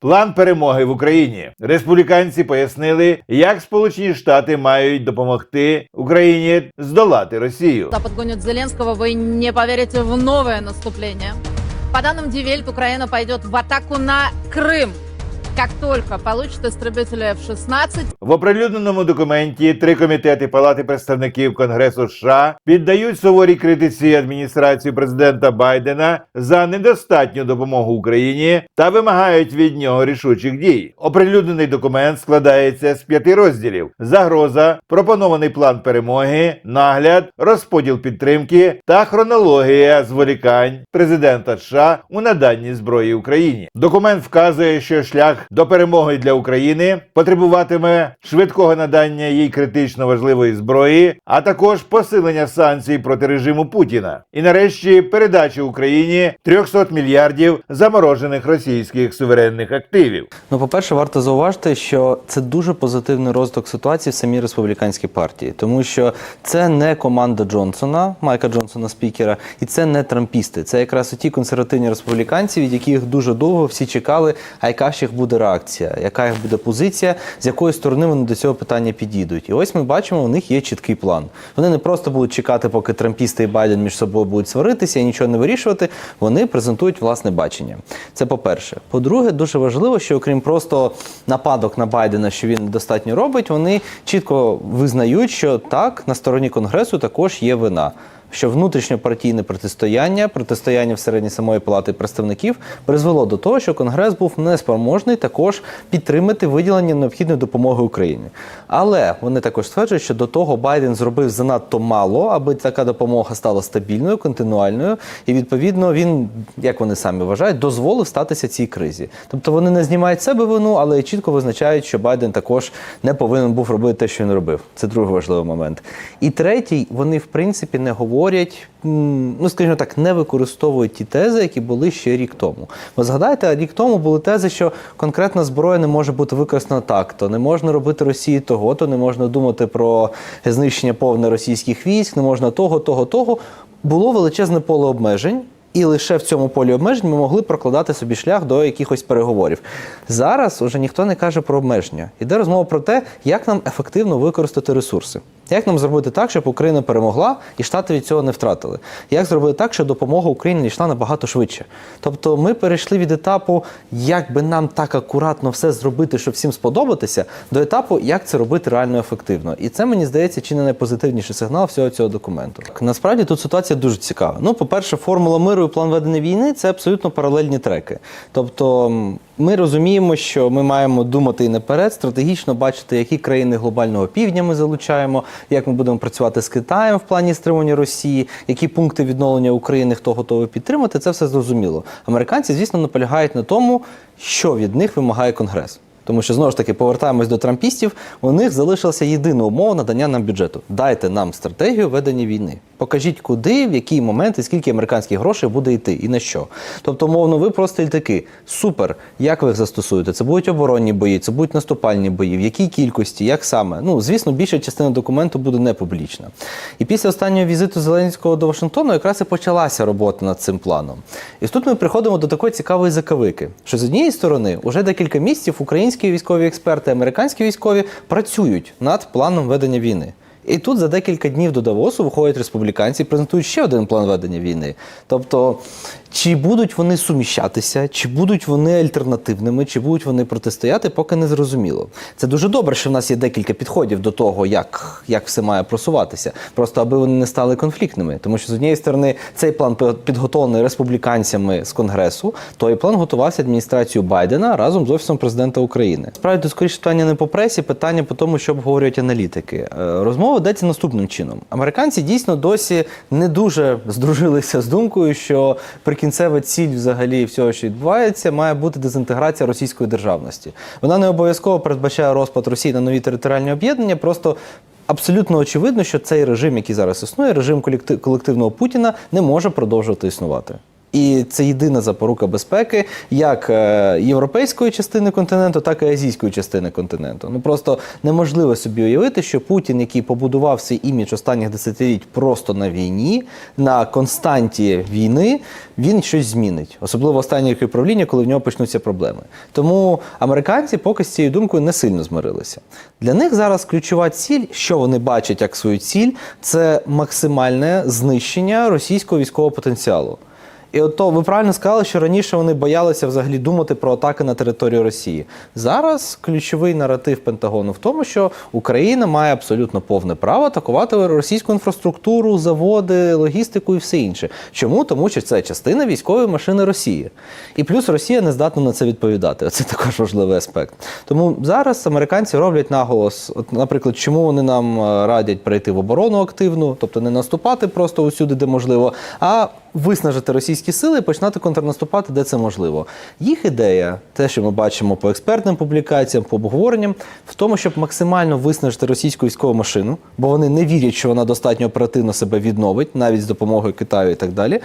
План перемоги в Україні. Республіканці пояснили, як Сполучені Штати мають допомогти Україні здолати Росію. Запад гонит Зеленского, вы не поверите в новое наступление. По данным Дивельт, Украина пойдет в атаку на Крым. Как только получит истребители F-16, В оприлюдненому документі три комітети Палати представників Конгресу США піддають суворій критиці адміністрацію президента Байдена за недостатню допомогу Україні та вимагають від нього рішучих дій. Оприлюднений документ складається з п'яти розділів: загроза, пропонований план перемоги, нагляд, розподіл підтримки та хронологія зволікань президента США у наданні зброї Україні. Документ вказує, що шлях до перемоги для України потребуватиме швидкого надання їй критично важливої зброї, а також посилення санкцій проти режиму Путіна. І нарешті передачі Україні 300 мільярдів заморожених російських суверенних активів. Ну, по-перше, варто зауважити, що це дуже позитивний розвиток ситуації в самій республіканській партії, тому що це не команда Джонсона, Майка Джонсона, спікера, і це не трампісти. Це якраз ті консервативні республіканці, від яких дуже довго всі чекали, а яка ж їх буде реакція, яка їх буде позиція, з якої сторони вони до цього питання підійдуть. І ось ми бачимо, у них є чіткий план. Вони не просто будуть чекати, поки трампісти і Байден між собою будуть сваритися і нічого не вирішувати. Вони презентують власне бачення. Це по-перше. По-друге, дуже важливо, що окрім просто нападок на Байдена, що він недостатньо робить, вони чітко визнають, що так на стороні конгресу також є вина. Що внутрішньопартійне протистояння, протистояння всередині самої палати представників призвело до того, що Конгрес був неспроможний також підтримати виділення необхідної допомоги Україні. Але вони також стверджують, що до того Байден зробив занадто мало, аби така допомога стала стабільною, континуальною, і відповідно він, як вони самі вважають, дозволив статися цій кризі. Тобто вони не знімають себе вину, але чітко визначають, що Байден також не повинен був робити те, що він робив. Це другий важливий момент. І третій, вони в принципі не говорять, м, ну скажімо так, не використовують ті тези, які були ще рік тому. Ви згадайте, рік тому були тези, що конкретна зброя не може бути використана так, то не можна робити Росії того, то не можна думати про знищення повне російських військ, не можна того, того, того. Було величезне поле обмежень. І лише в цьому полі обмежень ми могли прокладати собі шлях до якихось переговорів. Зараз уже ніхто не каже про обмеження. Іде розмова про те, як нам ефективно використати ресурси. Як нам зробити так, щоб Україна перемогла і Штати від цього не втратили? Як зробити так, щоб допомога Україні йшла набагато швидше? Тобто ми перейшли від етапу, як би нам так акуратно все зробити, щоб всім сподобатися, до етапу, як це робити реально ефективно. І це мені здається, чи не найпозитивніший сигнал всього цього документу. Насправді тут ситуація дуже цікава. Ну, по-перше, формула миру і план ведення війни це абсолютно паралельні треки. Тобто. ми розуміємо, що ми маємо думати і наперед, стратегічно бачити, які країни глобального півдня ми залучаємо, як ми будемо працювати з Китаєм в плані стримування Росії, які пункти відновлення України хто готовий підтримати. Це все зрозуміло. Американці, звісно, наполягають на тому, що від них вимагає Конгрес. Тому що знову ж таки повертаємось до трампістів. У них залишилася єдина умова надання нам бюджету. Дайте нам стратегію ведення війни. Покажіть, куди, в який момент і скільки американських грошей буде йти, і на що. Тобто, мовно, ви просто літаки. Супер. Як ви їх застосуєте? Це будуть оборонні бої, це будуть наступальні бої, в якій кількості, як саме. Ну, звісно, більша частина документу буде не публічна. І після останнього візиту Зеленського до Вашингтону якраз і почалася робота над цим планом. І тут ми приходимо до такої цікавої заковики, що з однієї сторони, уже декілька місяців українські військові експерти, американські військові працюють над планом ведення війни. І тут за декілька днів до Давосу виходять республіканці і презентують ще один план ведення війни. Тобто, чи будуть вони суміщатися, чи будуть вони альтернативними, чи будуть вони протистояти, поки не зрозуміло. Це дуже добре, що в нас є декілька підходів до того, як, як все має просуватися. Просто аби вони не стали конфліктними. Тому що з однієї сторони цей план підготовлений республіканцями з конгресу, той план готувався адміністрацією Байдена разом з офісом президента України. Справді скоріше питання не по пресі, питання по тому, що обговорюють аналітики. Е, Розмова ведеться наступним чином. Американці дійсно досі не дуже здружилися з думкою, що прикінцева ціль взагалі всього, що відбувається, має бути дезінтеграція російської державності. Вона не обов'язково передбачає розпад Росії на нові територіальні об'єднання, просто. Абсолютно очевидно, що цей режим, який зараз існує, режим колектив- колективного Путіна, не може продовжувати існувати. І це єдина запорука безпеки як е, європейської частини континенту, так і азійської частини континенту. Ну просто неможливо собі уявити, що Путін, який побудував свій імідж останніх десятиліть просто на війні, на константі війни, він щось змінить, особливо останні роки правління, коли в нього почнуться проблеми. Тому американці поки з цією думкою не сильно змирилися. Для них зараз ключова ціль, що вони бачать як свою ціль, це максимальне знищення російського військового потенціалу. І от то ви правильно сказали, що раніше вони боялися взагалі думати про атаки на територію Росії. Зараз ключовий наратив Пентагону в тому, що Україна має абсолютно повне право атакувати російську інфраструктуру, заводи, логістику і все інше. Чому? Тому що це частина військової машини Росії. І плюс Росія не здатна на це відповідати. Це також важливий аспект. Тому зараз американці роблять наголос, от, наприклад, чому вони нам е, радять перейти в оборону активну, тобто не наступати просто усюди, де можливо, а виснажити російські сили і починати контрнаступати, де це можливо. Їх ідея, те, що ми бачимо по експертним публікаціям, по обговоренням, в тому, щоб максимально виснажити російську військову машину, бо вони не вірять, що вона достатньо оперативно себе відновить, навіть з допомогою Китаю і так далі.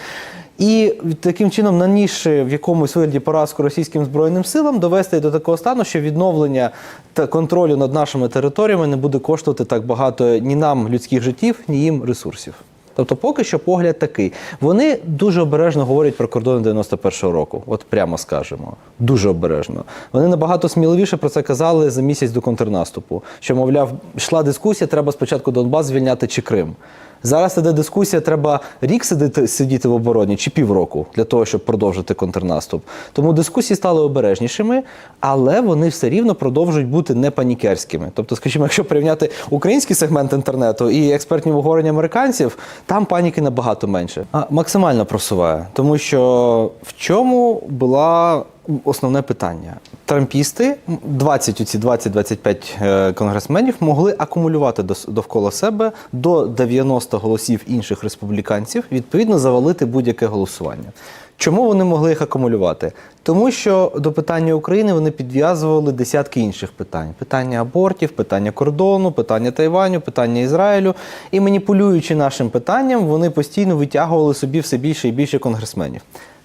І таким чином, нанісши в якомусь вигляді поразку російським збройним силам, довести до такого стану, що відновлення та контролю над нашими територіями не буде коштувати так багато ні нам людських життів, ні їм ресурсів. Тобто, поки що погляд такий. Вони дуже обережно говорять про кордони 91-го року. От прямо скажемо. Дуже обережно. Вони набагато сміливіше про це казали за місяць до контрнаступу. Що, мовляв, йшла дискусія, треба спочатку Донбас звільняти чи Крим. Зараз іде дискусія, треба рік сидіти, сидіти в обороні чи півроку для того, щоб продовжити контрнаступ. Тому дискусії стали обережнішими, але вони все рівно продовжують бути не панікерськими. Тобто, скажімо, якщо порівняти український сегмент інтернету і експертні обговорення американців, там паніки набагато менше. А максимально просуває, тому що в чому була основне питання. Трампісти, 20 оці 20-25 е, конгресменів, могли акумулювати довкола себе до 90 голосів інших республіканців, відповідно завалити будь-яке голосування. Чому вони могли їх акумулювати? Тому що до питання України вони підв'язували десятки інших питань: питання абортів, питання кордону, питання Тайваню, питання Ізраїлю. І маніпулюючи нашим питанням, вони постійно витягували собі все більше і більше конгресменів.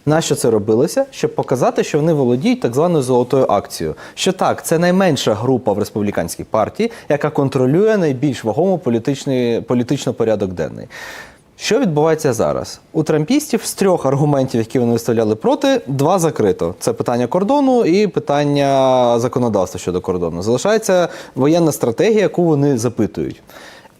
Нащо це робилося? Щоб показати, що вони володіють так званою золотою акцією. Що так, це найменша група в республіканській партії, яка контролює найбільш вагомий політичний, політично порядок денний. Що відбувається зараз? У трампістів з трьох аргументів, які вони виставляли проти, два закрито: це питання кордону і питання законодавства щодо кордону. Залишається воєнна стратегія, яку вони запитують.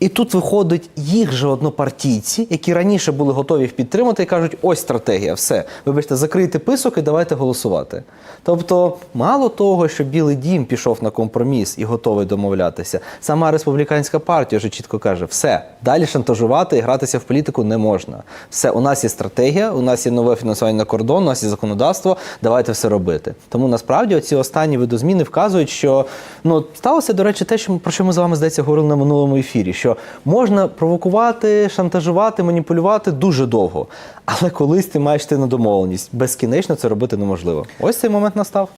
І тут виходить їх же однопартійці, які раніше були готові підтримати, і кажуть: ось стратегія, все. Вибачте, закрийте писок і давайте голосувати. Тобто, мало того, що Білий Дім пішов на компроміс і готовий домовлятися, сама республіканська партія вже чітко каже: все, далі шантажувати і гратися в політику не можна. Все, у нас є стратегія, у нас є нове фінансування на кордон, у нас є законодавство. Давайте все робити. Тому насправді оці останні видозміни вказують, що ну сталося, до речі, те, що про що ми з вами здається говорили на минулому ефірі. Що можна провокувати, шантажувати, маніпулювати дуже довго, але колись ти маєш ти на домовленість. Безкінечно це робити неможливо. Ось цей момент настав.